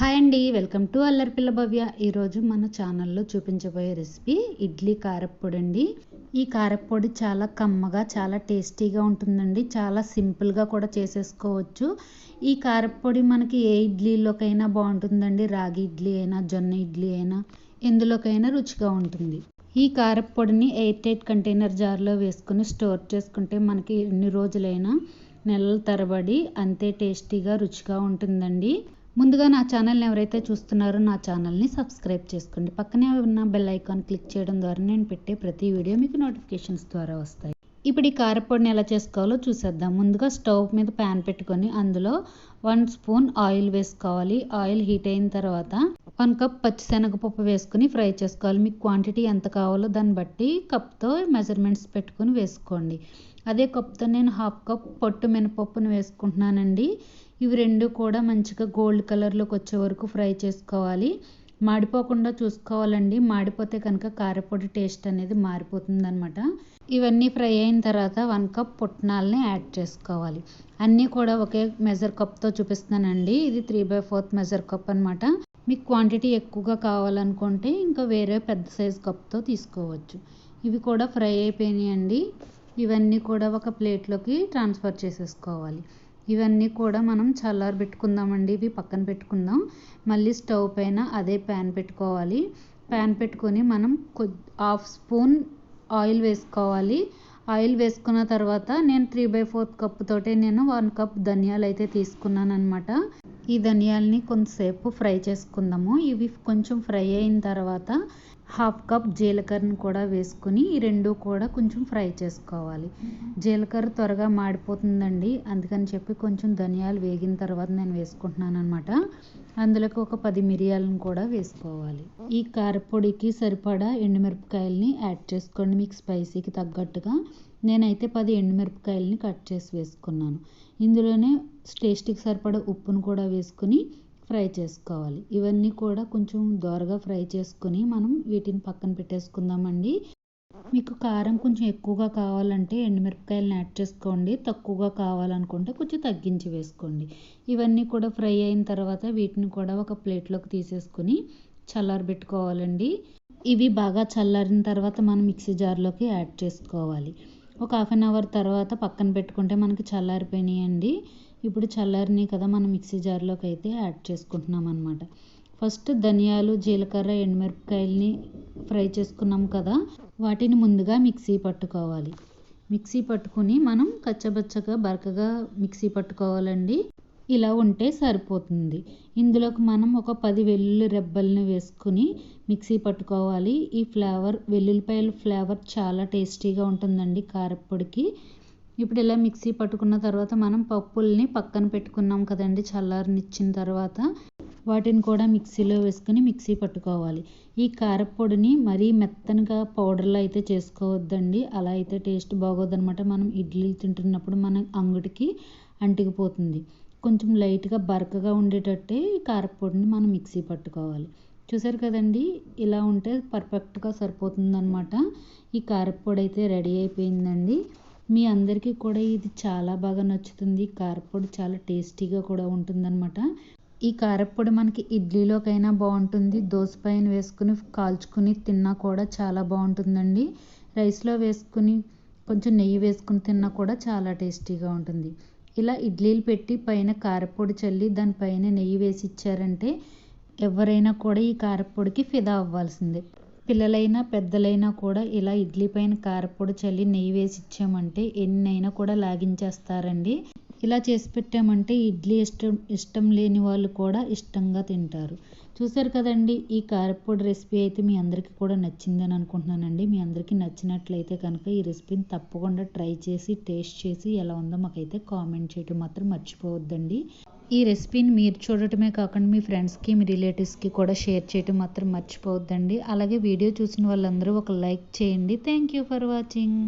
Hi అండి welcome to అల్లరి పిల్ల భవ్య. ఈరోజు మన ఛానల్లో చూపించబోయే రెసిపీ ఇడ్లీ కారప్పొడి అండి ఈ కారప్పొడి చాలా కమ్మగా చాలా టేస్టీగా ఉంటుందండి. చాలా సింపుల్గా కూడా చేసేసుకోవచ్చు. ఈ కారప్పొడి మనకి ఏ ఇడ్లీలోకైనా బాగుంటుందండి. రాగి ఇడ్లీ అయినా జొన్న ఇడ్లీ అయినా ఎందులోకైనా రుచిగా ఉంటుంది. ఈ కారప్పొడిని ఎయిర్ టైట్ కంటైనర్ జార్లో వేసుకుని స్టోర్ చేసుకుంటే మనకి ఎన్ని రోజులైనా నెలల తరబడి అంతే టేస్టీగా రుచిగా ఉంటుందండి. ముందుగా నా ఛానల్ని ఎవరైతే చూస్తున్నారో నా ఛానల్ని సబ్స్క్రైబ్ చేసుకోండి. పక్కనే ఉన్న బెల్ ఐకాన్ క్లిక్ చేయడం ద్వారా నేను పెట్టే ప్రతి వీడియో మీకు నోటిఫికేషన్స్ ద్వారా వస్తాయి. ఇప్పుడు ఈ కారపొడిని ఎలా చేసుకోవాలో చూసేద్దాం. ముందుగా స్టవ్ మీద ప్యాన్ పెట్టుకొని అందులో వన్ స్పూన్ ఆయిల్ వేసుకోవాలి. ఆయిల్ హీట్ అయిన తర్వాత వన్ కప్ పచ్చిశనగపప్పు వేసుకుని ఫ్రై చేసుకోవాలి. మీకు క్వాంటిటీ ఎంత కావాలో దాన్ని బట్టి కప్తో మెజర్మెంట్స్ పెట్టుకొని వేసుకోండి. అదే కప్తో నేను హాఫ్ కప్ పొట్టు మినపప్పును వేసుకుంటున్నానండి. ఇవి రెండు కూడా మంచిగా గోల్డ్ కలర్లోకి వచ్చే వరకు ఫ్రై చేసుకోవాలి. మాడిపోకుండా చూసుకోవాలండి. మాడిపోతే కనుక కారపొడి టేస్ట్ అనేది మారిపోతుంది అనమాట ఇవన్నీ ఫ్రై అయిన తర్వాత వన్ కప్ పుట్నాలని యాడ్ చేసుకోవాలి. అన్నీ కూడా ఒకే మెజర్ కప్తో చూపిస్తున్నానండి. ఇది three by fourth measure cup అనమాట మీకు క్వాంటిటీ ఎక్కువగా కావాలనుకుంటే ఇంకా వేరే పెద్ద సైజ్ కప్తో తీసుకోవచ్చు. ఇవి కూడా ఫ్రై అయిపోయినాయండి. ఇవన్నీ కూడా ఒక ప్లేట్లోకి ట్రాన్స్ఫర్ చేసేసుకోవాలి. ఇవన్నీ కూడా మనం చల్లారి పెట్టుకుందామండి. ఇవి పక్కన పెట్టుకుందాం. మళ్ళీ స్టవ్ పైన అదే ప్యాన్ పెట్టుకోవాలి. ప్యాన్ పెట్టుకొని మనం కొద్ది హాఫ్ స్పూన్ ఆయిల్ వేసుకోవాలి. ఆయిల్ వేసుకున్న తర్వాత నేను త్రీ బై ఫోర్త్ కప్ తోటే నేను వన్ కప్ ధనియాలు అయితే తీసుకున్నాను అనమాట ఈ ధనియాలని కొంతసేపు ఫ్రై చేసుకుందాము. ఇవి కొంచెం ఫ్రై అయిన తర్వాత హాఫ్ కప్ జీలకర్రను కూడా వేసుకుని ఈ రెండు కూడా కొంచెం ఫ్రై చేసుకోవాలి. జీలకర్ర త్వరగా మాడిపోతుందండి. అందుకని చెప్పి కొంచెం ధనియాలు వేగిన తర్వాత నేను వేసుకుంటున్నాను అనమాట అందులోకి ఒక పది మిరియాలను కూడా వేసుకోవాలి. ఈ కారపొడికి సరిపడా ఎండుమిరపకాయలని యాడ్ చేసుకోండి. మీకు స్పైసీకి తగ్గట్టుగా. నేనైతే పది ఎండుమిరపకాయలని కట్ చేసి వేసుకున్నాను. ఇందులోనే టేస్ట్కి సరిపడా ఉప్పును కూడా వేసుకుని ఫ్రై చేసుకోవాలి. ఇవన్నీ కూడా కొంచెం దోరగా ఫ్రై చేసుకుని మనం వీటిని పక్కన పెట్టేసుకుందామండి. మీకు కారం కొంచెం ఎక్కువగా కావాలంటే ఎండుమిరపకాయలను యాడ్ చేసుకోండి. తక్కువగా కావాలనుకుంటే కొంచెం తగ్గించి వేసుకోండి. ఇవన్నీ కూడా ఫ్రై అయిన తర్వాత వీటిని కూడా ఒక ప్లేట్లోకి తీసేసుకొని చల్లారబెట్టుకోవాలండి ఇవి బాగా చల్లారిన తర్వాత మనం మిక్సీ జార్లోకి యాడ్ చేసుకోవాలి. ఒక హాఫ్ అన్ అవర్ తర్వాత పక్కన పెట్టుకుంటే మనకి చల్లారిపోయినాయండి. ఇప్పుడు చల్లారినాయి కదా మనం మిక్సీ జార్లోకి అయితే యాడ్ చేసుకుంటున్నాం అనమాట ఫస్ట్ ధనియాలు జీలకర్ర ఎండుమిరపకాయలని ఫ్రై చేసుకున్నాం కదా వాటిని ముందుగా మిక్సీ పట్టుకోవాలి. మిక్సీ పట్టుకుని మనం కచ్చబచ్చగా బరకగా మిక్సీ పట్టుకోవాలండి. ఇలా ఉంటే సరిపోతుంది. ఇందులోకి మనం ఒక పది వెల్లుల్లి రెబ్బల్ని వేసుకుని మిక్సీ పట్టుకోవాలి. ఈ ఫ్లేవర్ వెల్లుల్లిపాయల ఫ్లేవర్ చాలా టేస్టీగా ఉంటుందండి కారప్పొడికి. ఇప్పుడు ఇలా మిక్సీ పట్టుకున్న తర్వాత మనం పప్పుల్ని పక్కన పెట్టుకున్నాం కదండి చల్లారనిచ్చిన తర్వాత వాటిని కూడా మిక్సీలో వేసుకుని మిక్సీ పట్టుకోవాలి. ఈ కారపొడిని మరీ మెత్తనగా పౌడర్లో అయితే చేసుకోవద్దండి. అలా అయితే టేస్ట్ బాగోదనమాట మనం ఇడ్లీలు తింటున్నప్పుడు మన అంగుటికి అంటికిపోతుంది. కొంచెం లైట్గా బరకగా ఉండేటట్టే కారపొడిని మనం మిక్సీ పట్టుకోవాలి. చూసారు కదండి? ఇలా ఉంటే పర్ఫెక్ట్గా సరిపోతుందనమాట ఈ కారపొడి అయితే రెడీ అయిపోయిందండి. మీ అందరికీ కూడా ఇది చాలా బాగా నచ్చుతుంది. కారపొడి చాలా టేస్టీగా కూడా ఉంటుందన్నమాట. ఈ కారపొడి మనకి ఇడ్లీలోకైనా బాగుంటుంది. దోశ పైన వేసుకుని కాల్చుకుని తిన్నా కూడా చాలా బాగుంటుందండి. రైస్లో వేసుకుని కొంచెం నెయ్యి వేసుకుని తిన్నా కూడా చాలా టేస్టీగా ఉంటుంది. ఇలా ఇడ్లీలు పెట్టి పైన కారపొడి చల్లి దానిపైన నెయ్యి వేసి ఇచ్చారంటే ఎవరైనా కూడా ఈ కారపొడికి ఫిదా అవ్వాల్సిందే. పిల్లలైనా పెద్దలైనా కూడా ఇలా ఇడ్లీ పైన కారపొడి చల్లి నెయ్యి వేసి ఇచ్చామంటే ఎన్నైనా కూడా లాగించేస్తారండి. ఇలా చేసి పెట్టామంటే ఇడ్లీ ఇష్టం ఇష్టం లేని వాళ్ళు కూడా ఇష్టంగా తింటారు. చూసారు కదండి ఈ కారపొడి రెసిపీ అయితే మీ అందరికీ కూడా నచ్చిందని అనుకుంటున్నానండి. మీ అందరికీ నచ్చినట్లయితే కనుక ఈ రెసిపీని తప్పకుండా ట్రై చేసి టేస్ట్ చేసి ఎలా ఉందో మాకైతే కామెంట్ చేయటం మాత్రం మర్చిపోవద్దండి. ఈ రెసిపీని మీరు చూడటమే కాకుండా మీ ఫ్రెండ్స్కి మీ రిలేటివ్స్కి కూడా షేర్ చేయటం మాత్రం మర్చిపోవద్దండి. అలాగే వీడియో చూసిన వాళ్ళందరూ ఒక లైక్ చేయండి. Thank you for watching.